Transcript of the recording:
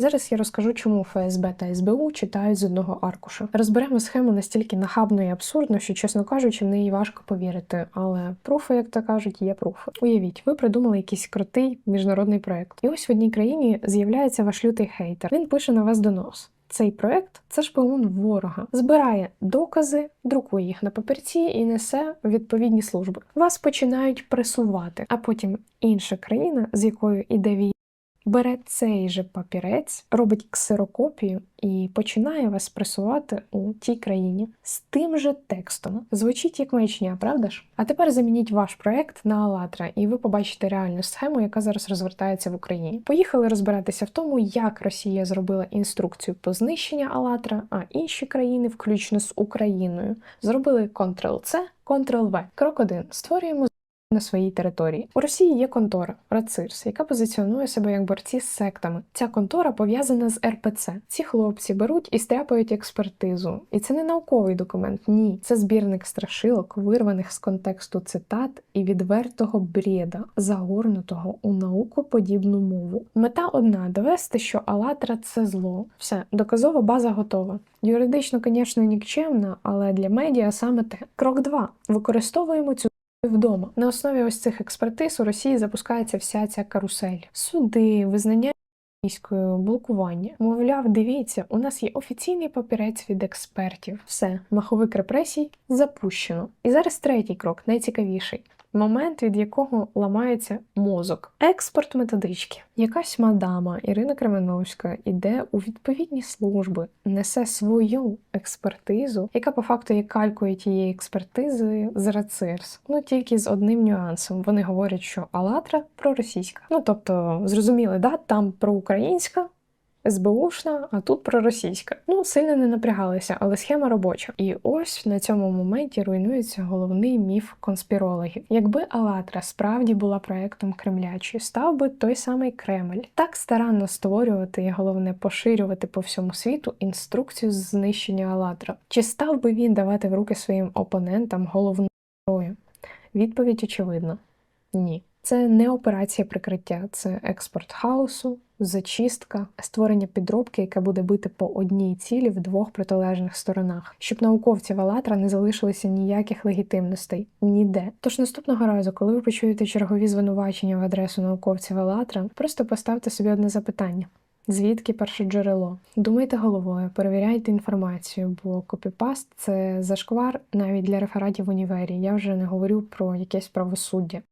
Зараз я розкажу, чому ФСБ та СБУ читають з одного аркуша. Розберемо схему настільки нахабно і абсурдно, що, чесно кажучи, в неї важко повірити. Але пруфи, як то кажуть, є пруфи. Уявіть, ви придумали якийсь крутий міжнародний проект, і ось в одній країні з'являється ваш лютий хейтер. Він пише на вас донос. Цей проект це шпигун ворога, збирає докази, друкує їх на папірці і несе відповідні служби. Вас починають пресувати, а потім інша країна, з якою іде війна, бере цей же папірець, робить ксерокопію і починає вас пресувати у тій країні з тим же текстом. Звучить як маячня, правда ж? А тепер замініть ваш проект на Алатра, і ви побачите реальну схему, яка зараз розвертається в Україні. Поїхали розбиратися в тому, як Росія зробила інструкцію по знищенню Алатра, а інші країни, включно з Україною, зробили Ctrl-C, Ctrl-V. Крок 1. Створюємо на своїй території. У Росії є контора РАЦИРС, яка позиціонує себе як борці з сектами. Ця контора пов'язана з РПЦ. Ці хлопці беруть і стряпають експертизу. І це не науковий документ, ні. Це збірник страшилок, вирваних з контексту цитат і відвертого брєда, загорнутого у наукоподібну мову. Мета одна довести, що Алатра це зло. Все, доказова база готова. Юридично, звісно, нікчемна, але для медіа саме те. Крок 2. Використовуємо цю вдома. На основі ось цих експертиз у Росії запускається вся ця карусель. Суди, визнання російською, блокування. Мовляв, дивіться, у нас є офіційний папірець від експертів. Все, маховик репресій запущено. І зараз третій крок, найцікавіший. Момент, від якого ламається мозок. Експорт методички. Якась мадама Ірина Кременовська іде у відповідні служби, несе свою експертизу, яка по факту є калькою тієї експертизи з РАЦИРС. Ну тільки з одним нюансом. Вони говорять, що Алатра проросійська. Ну тобто, зрозуміли, да, там проукраїнська. СБУшна, а тут проросійська. Ну, сильно не напрягалися, але схема робоча. І ось на цьому моменті руйнується головний міф конспірологів. Якби Алатра справді була проектом Кремля, чи став би той самий Кремль так старанно створювати і головне поширювати по всьому світу інструкцію з знищення Алатра? Чи став би він давати в руки своїм опонентам головну зброю? Відповідь очевидна: ні. Це не операція прикриття, це експорт хаосу, зачистка, створення підробки, яка буде бити по одній цілі в двох протилежних сторонах, щоб науковців Алатра не залишилося ніяких легітимностей ніде. Тож наступного разу, коли ви почуєте чергові звинувачення в адресу науковців Алатра, просто поставте собі одне запитання. Звідки перше джерело? Думайте головою, перевіряйте інформацію, бо копіпаст це зашквар навіть для рефератів в універі. Я вже не говорю про якесь правосуддя.